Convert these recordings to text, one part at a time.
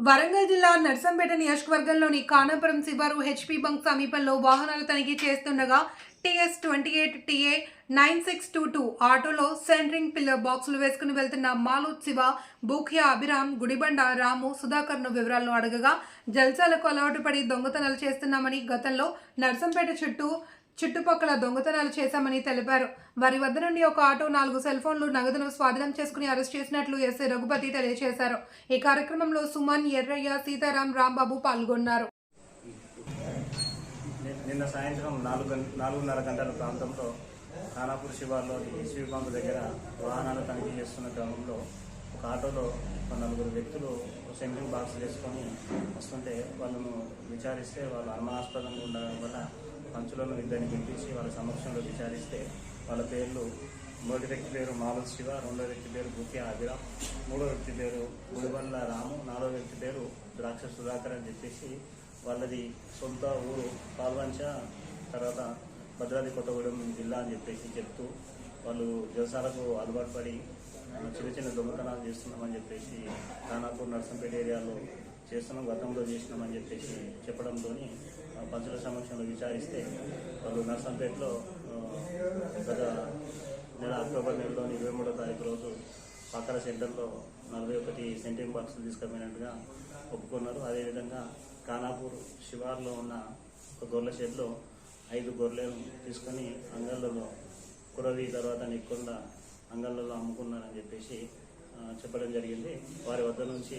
వరంగల్ జిల్లా నర్సంపేట నియోజకవర్గంలోని కానాపురం శివారు హెచ్పి బంక్ సమీపంలో వాహనాలు తనిఖీ చేస్తుండగా TS twenty eight TA nine six two two ఆటోలో సెంట్రింగ్ పిల్లర్ బాక్సులు వేసుకుని వెళ్తున్న మాలూత్ శివ బూఖ్యా అభిరామ్ గుడిబండ రాము సుధాకర్ను వివరాలను అడగగా జల్సాలకు అలవాటు పడి దొంగతనాలు చేస్తున్నామని గతంలో నర్సంపేట చుట్టూ చుట్టుపక్కల దొంగతనాలు చేశామని తెలిపారు. వారి వద్ద నుండి ఒక ఆటో నాలుగు సెల్ ఫోన్లు నగదును స్వాధీనం చేసుకుని అరెస్ట్ చేసినట్లు ఎస్ఐ రఘుపతి తెలియజేశారు. ఈ కార్యక్రమంలో సుమన్ ఎర్రయ్య సీతారాం రాంబాబు పాల్గొన్నారు. నిన్న సాయంత్రం నాలుగు నాలుగున్నర గంటల ప్రాంతంలో ఖానాపూర్ శివార్లోని ఎస్వీ దగ్గర వాహనాలు తనిఖీ చేస్తున్న క్రమంలో ఒక ఆటోలో నలుగురు వ్యక్తులు సెంట్రింగ్ బాక్స్ వేసుకొని వస్తుంటే వాళ్ళను విచారిస్తే వాళ్ళు అనుమానాస్పదంగా ఉండడం వల్ల పంచులను ఇద్దరిని పిలిపించి వాళ్ళ సమక్షంలో విచారిస్తే వాళ్ళ పేర్లు మొదటి వ్యక్తి పేరు మాలు శివ రెండో వ్యక్తి పేరు బుకే అభిరామ్ మూడో వ్యక్తి పేరు గుడిబండ్ల రాము నాలుగో వ్యక్తి పేరు ద్రాక్ష సుధాకర్ అని చెప్పేసి వాళ్ళది సొంత ఊరు పాల్వంచ తర్వాత భద్రాద్రి కొత్తగూడెం జిల్లా అని చెప్పేసి చెప్తూ వాళ్ళు వ్యవసాయాలకు అలవాటు పడి చిన్న చిన్న దొంగతనాలు చేస్తున్నామని చెప్పేసి ఖానాపూర్ నర్సంపేట ఏరియాలో చేస్తున్నాం గతంలో చేసినామని చెప్పేసి చెప్పడంతో పంచుల సమక్షంలో విచారిస్తే వాళ్ళు నర్సంపేటలో గత నెల అక్టోబర్ నెలలోని ఇరవై మూడో తారీఖు రోజు పక్కన సెంటర్లో నలభై ఒకటి సెంటింగ్ బాక్సులు తీసుకుపోయినట్టుగా ఒప్పుకున్నారు. అదేవిధంగా ఖానాపూర్ శివార్లో ఉన్న ఒక గొర్రెల షెడ్లో ఐదు గొర్రెలను తీసుకొని అంగళ్ళలో కురవి తర్వాత నిక్కుండా అంగళ్ళలో అమ్ముకున్నారని చెప్పేసి చెప్పడం జరిగింది. వారి వద్ద నుంచి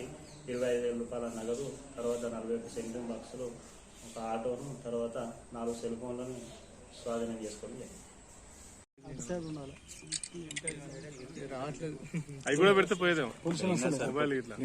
ఇరవై ఐదు వేల రూపాయల నగదు తర్వాత నలభై ఒక సెంటింగ్ బాక్సులు ఒక ఆటోను తర్వాత నాలుగు సెల్ ఫోన్లను స్వాధీనం చేసుకోవడం జరిగింది. అవి కూడా పెడితే పోయేదేమో. మొబైల్ ఇట్లా.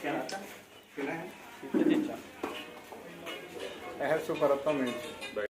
ఓకేనా? సూపర్ మేము